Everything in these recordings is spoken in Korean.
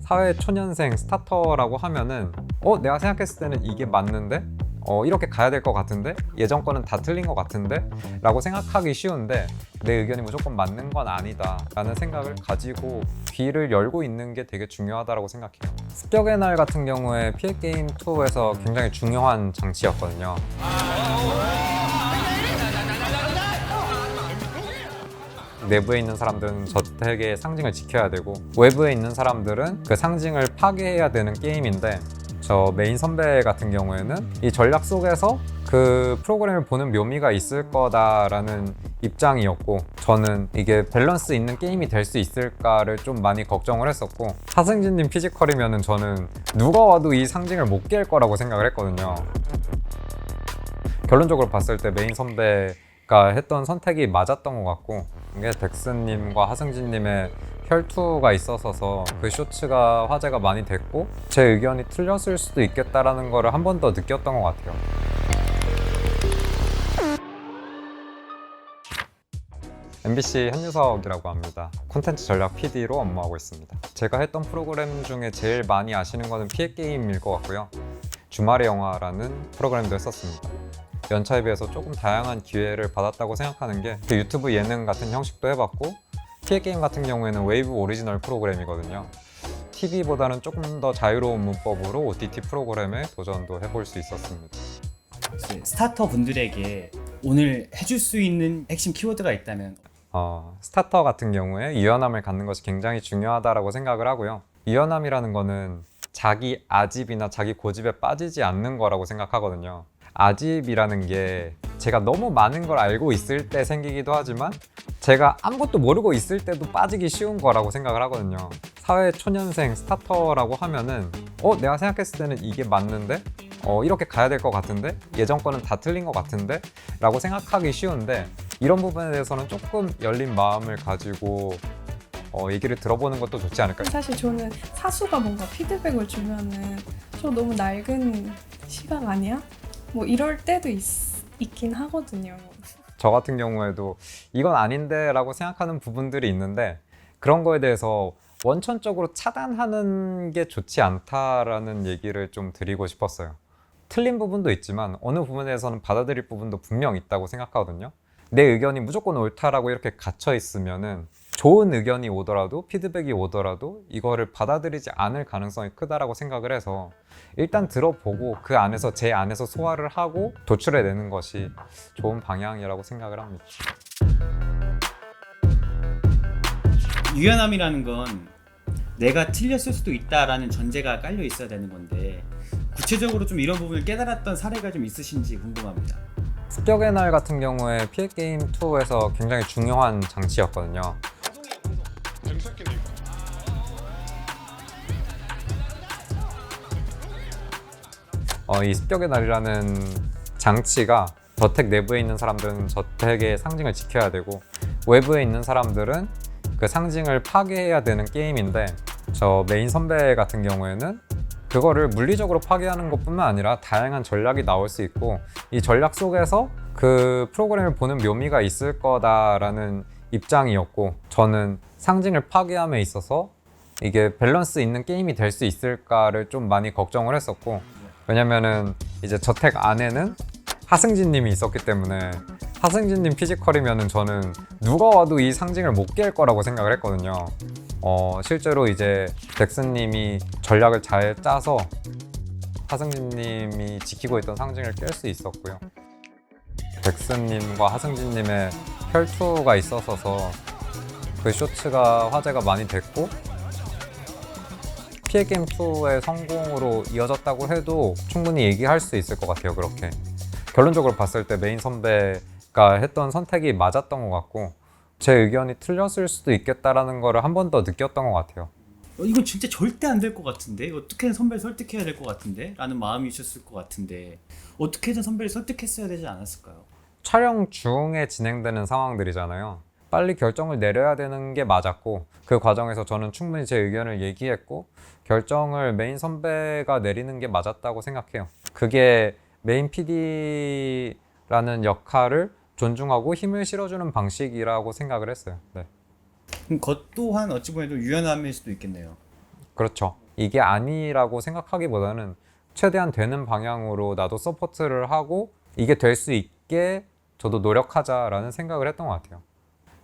사회 초년생 스타터라고 하면은 어 내가 생각했을 때는 이게 맞는데? 어 이렇게 가야 될 것 같은데? 예전 거는 다 틀린 것 같은데? 라고 생각하기 쉬운데 내 의견이 무조건 맞는 건 아니다 라는 생각을 가지고 귀를 열고 있는 게 되게 중요하다고 생각해요. 습격의 날 같은 경우에 피해 게임 2에서 굉장히 중요한 장치였거든요 내부에 있는 사람들은 저택의 상징을 지켜야 되고 외부에 있는 사람들은 그 상징을 파괴해야 되는 게임인데 저 메인 선배 같은 경우에는 이 전략 속에서 그 프로그램을 보는 묘미가 있을 거다라는 입장이었고 저는 이게 밸런스 있는 게임이 될 수 있을까를 좀 많이 걱정을 했었고 하승진님 피지컬이면은 저는 누가 와도 이 상징을 못 깰 거라고 생각을 했거든요. 결론적으로 봤을 때 메인 선배가 했던 선택이 맞았던 것 같고 이게 덱스님과 하승진님의 혈투가 있어서 그 쇼츠가 화제가 많이 됐고 제 의견이 틀렸을 수도 있겠다라는 거를 한 번 더 느꼈던 것 같아요. MBC 현유석이라고 합니다. 콘텐츠 전략 PD로 업무하고 있습니다. 제가 했던 프로그램 중에 제일 많이 아시는 거는 피해 게임일 것 같고요. 주말의 영화라는 프로그램도 했었습니다. 연차에 비해서 조금 다양한 기회를 받았다고 생각하는 게 그 유튜브 예능 같은 형식도 해봤고 피해 게임 같은 경우에는 웨이브 오리지널 프로그램이거든요. TV보다는 조금 더 자유로운 문법으로 OTT 프로그램에 도전도 해볼 수 있었습니다. 스타터 분들에게 오늘 해줄 수 있는 핵심 키워드가 있다면 어, 스타터 같은 경우에 유연함을 갖는 것이 굉장히 중요하다라고 생각을 하고요. 유연함이라는 거는 자기 아집이나 자기 고집에 빠지지 않는 거라고 생각하거든요. 아집이라는 게 제가 너무 많은 걸 알고 있을 때 생기기도 하지만 제가 아무것도 모르고 있을 때도 빠지기 쉬운 거라고 생각을 하거든요. 사회 초년생 스타터라고 하면은 어 내가 생각했을 때는 이게 맞는데 어 이렇게 가야 될 것 같은데 예전 거는 다 틀린 것 같은데 라고 생각하기 쉬운데 이런 부분에 대해서는 조금 열린 마음을 가지고 어, 얘기를 들어보는 것도 좋지 않을까요? 사실 저는 사수가 뭔가 피드백을 주면은 저 너무 낡은 시각 아니야? 뭐 이럴 때도 있, 있긴 하거든요. 저 같은 경우에도 이건 아닌데 라고 생각하는 부분들이 있는데 그런 거에 대해서 원천적으로 차단하는 게 좋지 않다라는 얘기를 좀 드리고 싶었어요. 틀린 부분도 있지만 어느 부분에서는 받아들일 부분도 분명 있다고 생각하거든요. 내 의견이 무조건 옳다라고 이렇게 갇혀 있으면은 좋은 의견이 오더라도 피드백이 오더라도 이거를 받아들이지 않을 가능성이 크다라고 생각을 해서 일단 들어보고 그 안에서 제 안에서 소화를 하고 도출해내는 것이 좋은 방향이라고 생각을 합니다. 유연함이라는 건 내가 틀렸을 수도 있다라는 전제가 깔려 있어야 되는 건데 구체적으로 좀 이런 부분을 깨달았던 사례가 좀 있으신지 궁금합니다. 습격의 날 같은 경우에 피해 게임 2에서 굉장히 중요한 장치였거든요. 어, 이 습격의 날이라는 장치가 저택 내부에 있는 사람들은 저택의 상징을 지켜야 되고 외부에 있는 사람들은 그 상징을 파괴해야 되는 게임인데 저 메인 선배 같은 경우에는 그거를 물리적으로 파괴하는 것뿐만 아니라 다양한 전략이 나올 수 있고 이 전략 속에서 그 프로그램을 보는 묘미가 있을 거다라는 입장이었고 저는 상징을 파괴함에 있어서 이게 밸런스 있는 게임이 될 수 있을까를 좀 많이 걱정을 했었고 왜냐면은 이제 저택 안에는 하승진 님이 있었기 때문에 하승진 님 피지컬이면은 저는 누가 와도 이 상징을 못 깰 거라고 생각을 했거든요. 어, 실제로 이제 덱슨 님이 전략을 잘 짜서 하승진 님이 지키고 있던 상징을 깰 수 있었고요. 덱슨 님과 하승진 님의 혈투가 있어서 그 쇼츠가 화제가 많이 됐고 피해 게임 2의 성공으로 이어졌다고 해도 충분히 얘기할 수 있을 것 같아요. 그렇게 결론적으로 봤을 때 메인 선배가 했던 선택이 맞았던 것 같고 제 의견이 틀렸을 수도 있겠다라는 거를 한 번 더 느꼈던 것 같아요. 어, 이건 진짜 절대 안 될 것 같은데 어떻게든 선배를 설득해야 될 것 같은데 라는 마음이 있었을 것 같은데 어떻게든 선배를 설득했어야 되지 않았을까요? 촬영 중에 진행되는 상황들이잖아요. 빨리 결정을 내려야 되는 게 맞았고 그 과정에서 저는 충분히 제 의견을 얘기했고 결정을 메인 선배가 내리는 게 맞았다고 생각해요. 그게 메인 PD라는 역할을 존중하고 힘을 실어주는 방식이라고 생각을 했어요. 네. 그럼 그것 또한 어찌 보면 좀 유연함일 수도 있겠네요. 그렇죠. 이게 아니라고 생각하기보다는 최대한 되는 방향으로 나도 서포트를 하고 이게 될 수 있게 저도 노력하자라는 생각을 했던 것 같아요.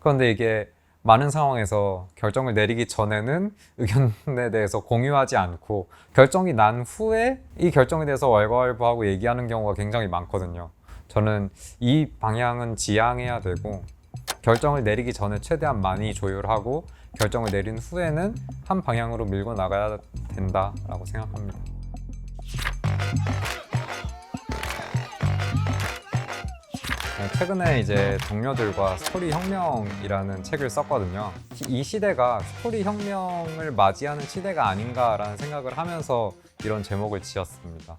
그런데 이게 많은 상황에서 결정을 내리기 전에는 의견에 대해서 공유하지 않고 결정이 난 후에 이 결정에 대해서 왈가왈부하고 얘기하는 경우가 굉장히 많거든요. 저는 이 방향은 지향해야 되고 결정을 내리기 전에 최대한 많이 조율하고 결정을 내린 후에는 한 방향으로 밀고 나가야 된다라고 생각합니다. 최근에 이제 동료들과 스토리 혁명이라는 책을 썼거든요. 이 시대가 스토리 혁명을 맞이하는 시대가 아닌가라는 생각을 하면서 이런 제목을 지었습니다.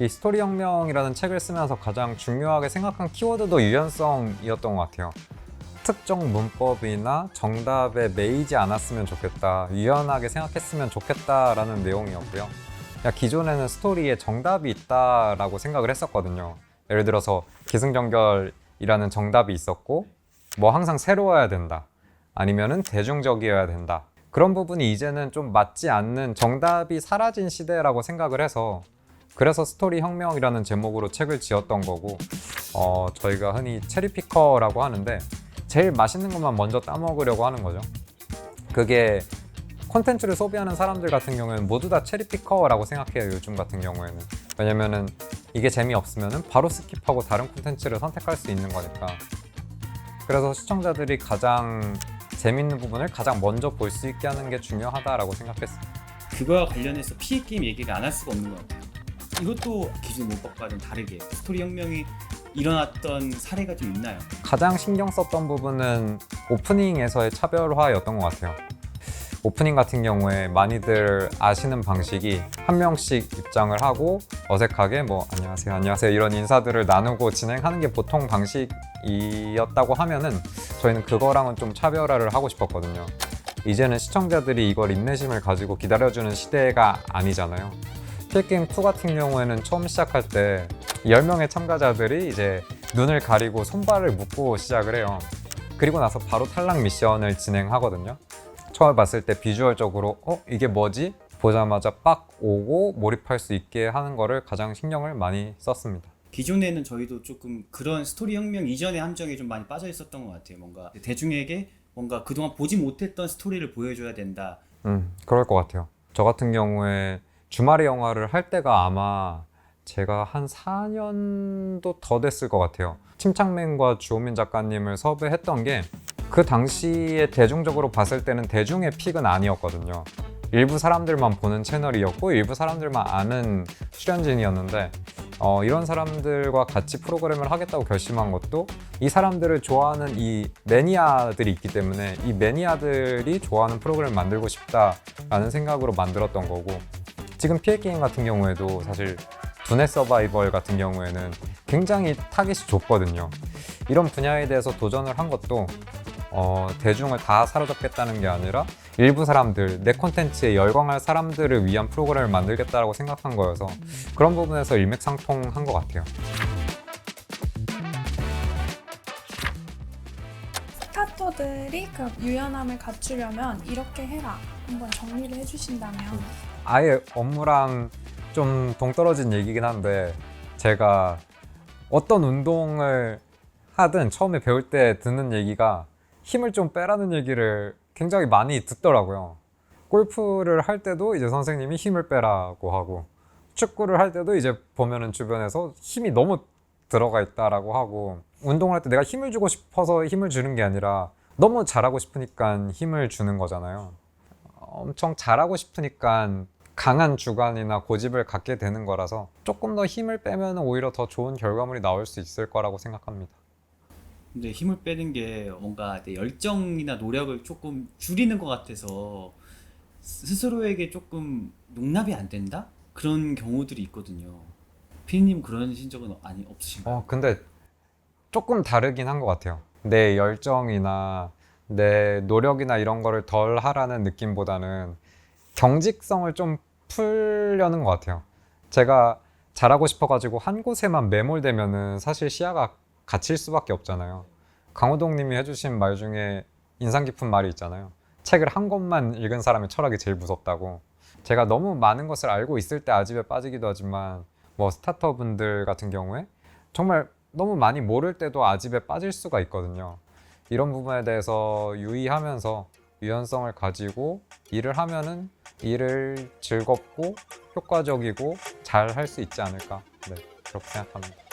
이 스토리 혁명이라는 책을 쓰면서 가장 중요하게 생각한 키워드도 유연성이었던 것 같아요. 특정 문법이나 정답에 매이지 않았으면 좋겠다. 유연하게 생각했으면 좋겠다라는 내용이었고요. 기존에는 스토리에 정답이 있다라고 생각을 했었거든요. 예를 들어서 기승전결이라는 정답이 있었고, 뭐 항상 새로워야 된다. 아니면은 대중적이어야 된다. 그런 부분이 이제는 좀 맞지 않는 정답이 사라진 시대라고 생각을 해서 그래서 스토리 혁명이라는 제목으로 책을 지었던 거고 어, 저희가 흔히 체리피커라고 하는데 제일 맛있는 것만 먼저 따먹으려고 하는 거죠. 그게 콘텐츠를 소비하는 사람들 같은 경우에는 모두 다 체리피커라고 생각해요. 요즘 같은 경우에는. 왜냐면은 이게 재미없으면은 바로 스킵하고 다른 콘텐츠를 선택할 수 있는 거니까. 그래서 시청자들이 가장 재밌는 부분을 가장 먼저 볼 수 있게 하는 게 중요하다라고 생각했어요. 그거와 관련해서 피해 게임 얘기를 안할 수가 없는 것 같아요. 이것도 기존 문법과 좀 다르게 스토리 혁명이 일어났던 사례가 좀 있나요? 가장 신경 썼던 부분은 오프닝에서의 차별화였던 것 같아요. 오프닝 같은 경우에 많이들 아시는 방식이 한 명씩 입장을 하고 어색하게 뭐 안녕하세요 안녕하세요 이런 인사들을 나누고 진행하는 게 보통 방식이었다고 하면은 저희는 그거랑은 좀 차별화를 하고 싶었거든요. 이제는 시청자들이 이걸 인내심을 가지고 기다려주는 시대가 아니잖아요. 필게임 2 같은 경우에는 처음 시작할 때 10명의 참가자들이 이제 눈을 가리고 손발을 묶고 시작을 해요. 그리고 나서 바로 탈락 미션을 진행하거든요. 처음에 봤을 때 비주얼적으로 어 이게 뭐지 보자마자 빡 오고 몰입할 수 있게 하는 거를 가장 신경을 많이 썼습니다. 기존에는 저희도 조금 그런 스토리 혁명 이전의 함정에 좀 많이 빠져 있었던 것 같아요. 뭔가 대중에게 뭔가 그동안 보지 못했던 스토리를 보여줘야 된다. 음 그럴 것 같아요. 저 같은 경우에 주말에 영화를 할 때가 아마 제가 한 4년도 더 됐을 것 같아요. 침착맨과 주호민 작가님을 섭외했던 게 그 당시에 대중적으로 봤을 때는 대중의 픽은 아니었거든요. 일부 사람들만 보는 채널이었고 일부 사람들만 아는 출연진이었는데 어, 이런 사람들과 같이 프로그램을 하겠다고 결심한 것도 이 사람들을 좋아하는 이 매니아들이 있기 때문에 이 매니아들이 좋아하는 프로그램을 만들고 싶다라는 생각으로 만들었던 거고 지금 피해 게임 같은 경우에도 사실 두뇌 서바이벌 같은 경우에는 굉장히 타깃이 좁거든요. 이런 분야에 대해서 도전을 한 것도 어, 대중을 다 사로잡겠다는 게 아니라 일부 사람들, 내 콘텐츠에 열광할 사람들을 위한 프로그램을 만들겠다라고 생각한 거여서 그런 부분에서 일맥상통한 것 같아요. 스타터들이 그 유연함을 갖추려면 이렇게 해라. 한번 정리를 해주신다면 아예 업무랑 좀 동떨어진 얘기긴 한데 제가 어떤 운동을 하든 처음에 배울 때 듣는 얘기가 힘을 좀 빼라는 얘기를 굉장히 많이 듣더라고요. 골프를 할 때도 이제 선생님이 힘을 빼라고 하고 축구를 할 때도 이제 보면은 주변에서 힘이 너무 들어가 있다라고 하고 운동을 할 때 내가 힘을 주고 싶어서 힘을 주는 게 아니라 너무 잘하고 싶으니까 힘을 주는 거잖아요. 엄청 잘하고 싶으니까 강한 주관이나 고집을 갖게 되는 거라서 조금 더 힘을 빼면 오히려 더 좋은 결과물이 나올 수 있을 거라고 생각합니다. 근데 힘을 빼는 게 뭔가 내 열정이나 노력을 조금 줄이는 것 같아서 스스로에게 조금 농납이 안 된다? 그런 경우들이 있거든요. 피디님 그런 신적은 아니 없으신가요? 어, 근데 조금 다르긴 한 것 같아요. 내 열정이나 내 노력이나 이런 거를 덜 하라는 느낌보다는 경직성을 좀 풀려는 것 같아요. 제가 잘하고 싶어가지고 한 곳에만 매몰되면은 사실 시야가 갇힐 수밖에 없잖아요. 강호동 님이 해주신 말 중에 인상 깊은 말이 있잖아요. 책을 한 권만 읽은 사람의 철학이 제일 무섭다고. 제가 너무 많은 것을 알고 있을 때 아집에 빠지기도 하지만 뭐 스타터 분들 같은 경우에 정말 너무 많이 모를 때도 아집에 빠질 수가 있거든요. 이런 부분에 대해서 유의하면서 유연성을 가지고 일을 하면은 일을 즐겁고 효과적이고 잘 할 수 있지 않을까. 네, 그렇게 생각합니다.